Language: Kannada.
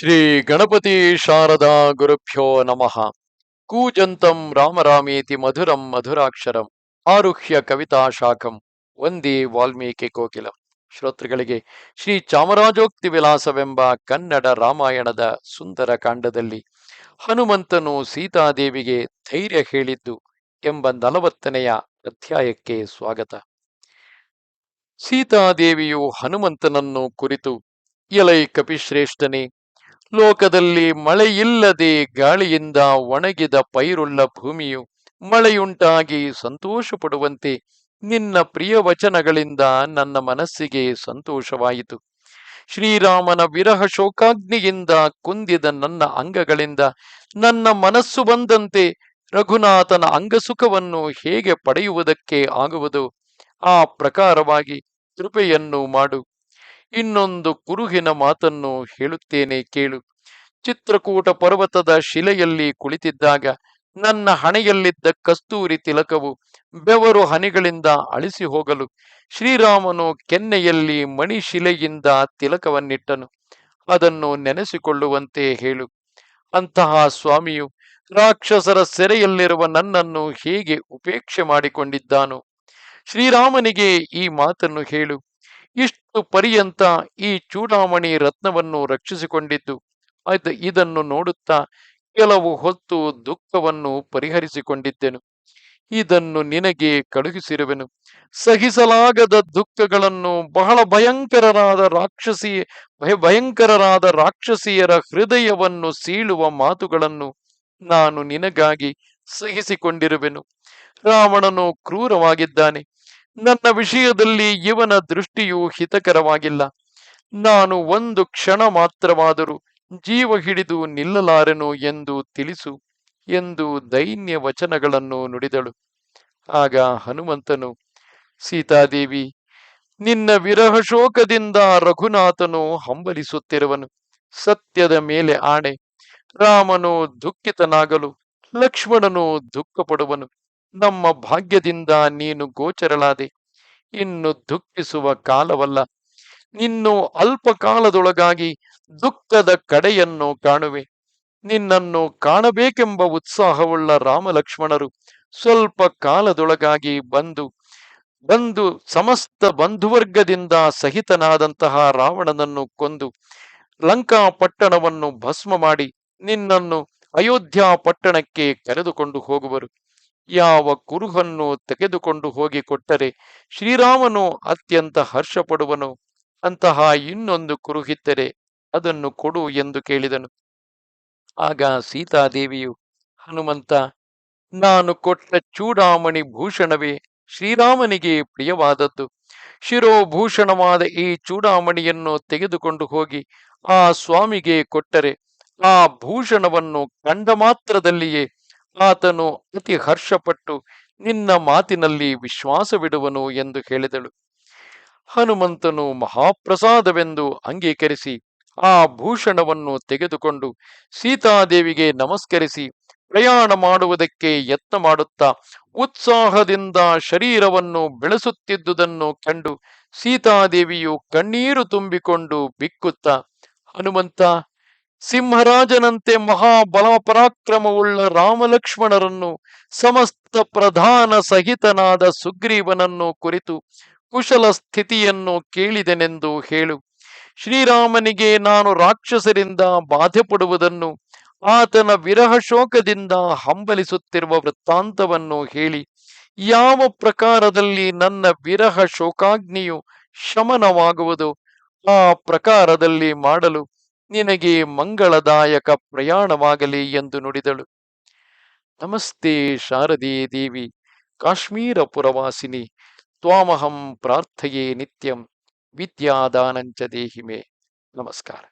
ಶ್ರೀ ಗಣಪತಿ ಶಾರದಾ ಗುರುಭ್ಯೋ ನಮಃ. ಕೂಜಂತಂ ರಾಮರಾಮೇತಿ ಮಧುರಂ ಮಧುರಾಕ್ಷರಂ. ಆರುಹ್ಯ ಕವಿತಾ ಶಾಖಂ. ವಂದೇ ವಾಲ್ಮೀಕಿ ಕೋಕಿಲಂ. ಶ್ರೋತೃಗಳಿಗೆ ಶ್ರೀ ಚಾಮರಾಜೋಕ್ತಿ ವಿಲಾಸವೆಂಬ ಕನ್ನಡ ರಾಮಾಯಣದ ಸುಂದರ ಕಾಂಡದಲ್ಲಿ ಹನುಮಂತನು ಸೀತಾದೇವಿಗೆ ಧೈರ್ಯ ಹೇಳಿದ್ದು ಎಂಬ ನಲವತ್ತನೆಯ ಅಧ್ಯಾಯಕ್ಕೆ ಸ್ವಾಗತ. ಸೀತಾದೇವಿಯು ಹನುಮಂತನನ್ನು ಕುರಿತು, ಎಲೈ ಕಪಿಶ್ರೇಷ್ಠನೇ ಲೋಕದಲ್ಲಿ ಮಳೆಯಿಲ್ಲದೆ ಗಾಳಿಯಿಂದ ಒಣಗಿದ ಪೈರುಳ್ಳ ಭೂಮಿಯು ಮಳೆಯುಂಟಾಗಿ ಸಂತೋಷ ಪಡುವಂತೆ ನಿನ್ನ ಪ್ರಿಯ ವಚನಗಳಿಂದ ನನ್ನ ಮನಸ್ಸಿಗೆ ಸಂತೋಷವಾಯಿತು. ಶ್ರೀರಾಮನ ವಿರಹ ಶೋಕಾಗ್ನಿಯಿಂದ ಕುಂದಿದ ನನ್ನ ಅಂಗಗಳಿಂದ ನನ್ನ ಮನಸ್ಸು ಬಂದಂತೆ ರಘುನಾಥನ ಅಂಗಸುಖವನ್ನು ಹೇಗೆ ಪಡೆಯುವುದಕ್ಕೆ ಆಗುವುದು? ಆ ಪ್ರಕಾರವಾಗಿ ಕೃಪೆಯನ್ನು ಮಾಡು. ಇನ್ನೊಂದು ಕುರುಹಿನ ಮಾತನ್ನು ಹೇಳುತ್ತೇನೆ ಕೇಳು. ಚಿತ್ರಕೂಟ ಪರ್ವತದ ಶಿಲೆಯಲ್ಲಿ ಕುಳಿತಿದ್ದಾಗ ನನ್ನ ಹಣೆಯಲ್ಲಿದ್ದ ಕಸ್ತೂರಿ ತಿಲಕವು ಬೆವರು ಹನಿಗಳಿಂದ ಅಳಿಸಿ ಹೋಗಲು ಶ್ರೀರಾಮನು ಕೆನ್ನೆಯಲ್ಲಿ ಮಣಿಶಿಲೆಯಿಂದ ತಿಲಕವನ್ನಿಟ್ಟನು. ಅದನ್ನು ನೆನೆಸಿಕೊಳ್ಳುವಂತೆ ಹೇಳು. ಅಂತಹ ಸ್ವಾಮಿಯು ರಾಕ್ಷಸರ ಸೆರೆಯಲ್ಲಿರುವ ನನ್ನನ್ನು ಹೇಗೆ ಉಪೇಕ್ಷೆ ಮಾಡಿಕೊಂಡಿದ್ದಾನು. ಶ್ರೀರಾಮನಿಗೆ ಈ ಮಾತನ್ನು ಹೇಳು. ಇಷ್ಟು ಪರ್ಯಂತ ಈ ಚೂಡಾಮಣಿ ರತ್ನವನ್ನು ರಕ್ಷಿಸಿಕೊಂಡಿದ್ದು ಆಯ್ತು ಇದನ್ನು ನೋಡುತ್ತಾ ಕೆಲವು ಹೊತ್ತು ದುಃಖವನ್ನು ಪರಿಹರಿಸಿಕೊಂಡಿದ್ದೆನು. ಇದನ್ನು ನಿನಗೆ ಕಳುಹಿಸಿರುವೆನು. ಸಹಿಸಲಾಗದ ದುಃಖಗಳನ್ನು ಬಹಳ ಭಯಂಕರರಾದ ರಾಕ್ಷಸಿ, ಭಯ ಭಯಂಕರರಾದ ರಾಕ್ಷಸಿಯರ ಹೃದಯವನ್ನು ಸೀಳುವ ಮಾತುಗಳನ್ನು ನಾನು ನಿನಗಾಗಿ ಸಹಿಸಿಕೊಂಡಿರುವೆನು. ರಾವಣನು ಕ್ರೂರವಾಗಿದ್ದಾನೆ. ನನ್ನ ವಿಷಯದಲ್ಲಿ ಇವನ ದೃಷ್ಟಿಯು ಹಿತಕರವಾಗಿಲ್ಲ. ನಾನು ಒಂದು ಕ್ಷಣ ಮಾತ್ರವಾದರೂ ಜೀವ ಹಿಡಿದು ನಿಲ್ಲಲಾರೆನು ಎಂದು ತಿಳಿಸು ಎಂದು ದೈನ್ಯ ವಚನಗಳನ್ನು ನುಡಿದಳು. ಆಗ ಹನುಮಂತನು, ಸೀತಾದೇವಿ, ನಿನ್ನ ವಿರಹ ಶೋಕದಿಂದ ರಘುನಾಥನು ಹಂಬಲಿಸುತ್ತಿರುವನು. ಸತ್ಯದ ಮೇಲೆ ಆಣೆ. ರಾಮನು ದುಃಖಿತನಾಗಲು ಲಕ್ಷ್ಮಣನು ದುಃಖ ಪಡುವನು ನಮ್ಮ ಭಾಗ್ಯದಿಂದ ನೀನು ಗೋಚರಳಾದೆ. ಇನ್ನು ದುಃಖಿಸುವ ಕಾಲವಲ್ಲ. ನಿನ್ನು ಅಲ್ಪ ಕಾಲದೊಳಗಾಗಿ ದುಃಖದ ಕಡೆಯನ್ನು ಕಾಣುವೆ. ನಿನ್ನನ್ನು ಕಾಣಬೇಕೆಂಬ ಉತ್ಸಾಹವುಳ್ಳ ರಾಮಲಕ್ಷ್ಮಣರು ಸ್ವಲ್ಪ ಕಾಲದೊಳಗಾಗಿ ಬಂದು ಬಂದು ಸಮಸ್ತ ಬಂಧುವರ್ಗದಿಂದ ಸಹಿತನಾದಂತಹ ರಾವಣನನ್ನು ಕೊಂದು ಲಂಕಾ ಪಟ್ಟಣವನ್ನು ಭಸ್ಮ ಮಾಡಿ ನಿನ್ನನ್ನು ಅಯೋಧ್ಯ ಪಟ್ಟಣಕ್ಕೆ ಕರೆದುಕೊಂಡು ಹೋಗುವರು. ಯಾವ ಕುರುಹನ್ನು ತೆಗೆದುಕೊಂಡು ಹೋಗಿ ಕೊಟ್ಟರೆ ಶ್ರೀರಾಮನು ಅತ್ಯಂತ ಹರ್ಷಪಡುವನು. ಅಂತಹ ಇನ್ನೊಂದು ಕುರುಹಿದ್ದರೆ ಅದನ್ನು ಕೊಡು ಎಂದು ಕೇಳಿದನು. ಆಗ ಸೀತಾದೇವಿಯು, ಹನುಮಂತ, ನಾನು ಕೊಟ್ಟ ಚೂಡಾಮಣಿ ಭೂಷಣವೇ ಶ್ರೀರಾಮನಿಗೆ ಪ್ರಿಯವಾದದ್ದು. ಶಿರೋಭೂಷಣವಾದ ಈ ಚೂಡಾಮಣಿಯನ್ನು ತೆಗೆದುಕೊಂಡು ಹೋಗಿ ಆ ಸ್ವಾಮಿಗೆ ಕೊಟ್ಟರೆ ಆ ಭೂಷಣವನ್ನು ಕಂಡ ಮಾತ್ರದಲ್ಲಿಯೇ ಆತನು ಅತಿ ಹರ್ಷಪಟ್ಟು, ನಿನ್ನ ಮಾತಿನಲ್ಲಿ ವಿಶ್ವಾಸವಿಡುವನು ಎಂದು ಹೇಳಿದಳು. ಹನುಮಂತನು ಮಹಾಪ್ರಸಾದವೆಂದು ಅಂಗೀಕರಿಸಿ, ಆ ಭೂಷಣವನ್ನು ತೆಗೆದುಕೊಂಡು ಸೀತಾದೇವಿಗೆ ನಮಸ್ಕರಿಸಿ, ಪ್ರಯಾಣ ಮಾಡುವುದಕ್ಕೆ ಯತ್ನ ಮಾಡುತ್ತಾ ಉತ್ಸಾಹದಿಂದ ಶರೀರವನ್ನು ಬೆಳೆಸುತ್ತಿದ್ದುದನ್ನು ಕಂಡು ಸೀತಾದೇವಿಯು ಕಣ್ಣೀರು ತುಂಬಿಕೊಂಡು ಬಿಕ್ಕುತ್ತ, ಹನುಮಂತ ಸಿಂಹರಾಜನಂತೆ ಮಹಾಬಲ ಪರಾಕ್ರಮವುಳ್ಳ ರಾಮಲಕ್ಷ್ಮಣರನ್ನು ಸಮಸ್ತ ಪ್ರಧಾನ ಸಹಿತನಾದ ಸುಗ್ರೀವನನ್ನು ಕುರಿತು ಕುಶಲ ಸ್ಥಿತಿಯನ್ನು ಕೇಳಿದೆನೆಂದು ಹೇಳು. ಶ್ರೀರಾಮನಿಗೆ ನಾನು ರಾಕ್ಷಸರಿಂದ ಬಾಧೆ ಪಡುವುದನ್ನು ಆತನ ವಿರಹ ಶೋಕದಿಂದ ಹಂಬಲಿಸುತ್ತಿರುವ ವೃತ್ತಾಂತವನ್ನು ಹೇಳಿ. ಯಾವ ಪ್ರಕಾರದಲ್ಲಿ ನನ್ನ ವಿರಹ ಶೋಕಾಗ್ನಿಯು ಶಮನವಾಗುವುದು ಆ ಪ್ರಕಾರದಲ್ಲಿ ಮಾಡಲು ನಿನಗೆ ಮಂಗಳದಾಯಕ ಪ್ರಯಾಣವಾಗಲಿ ಎಂದು ನುಡಿದಳು. ನಮಸ್ತೆ ಶಾರದೇ ದೇವಿ, ಕಾಶ್ಮೀರ ಪುರವಾಸಿನಿ, ತ್ವಾಮಹಂ ಪ್ರಾರ್ಥಯೇ ನಿತ್ಯಂ, ವಿದ್ಯಾದಾನಂಚ ದೇಹಿಮೆ. ನಮಸ್ಕಾರ.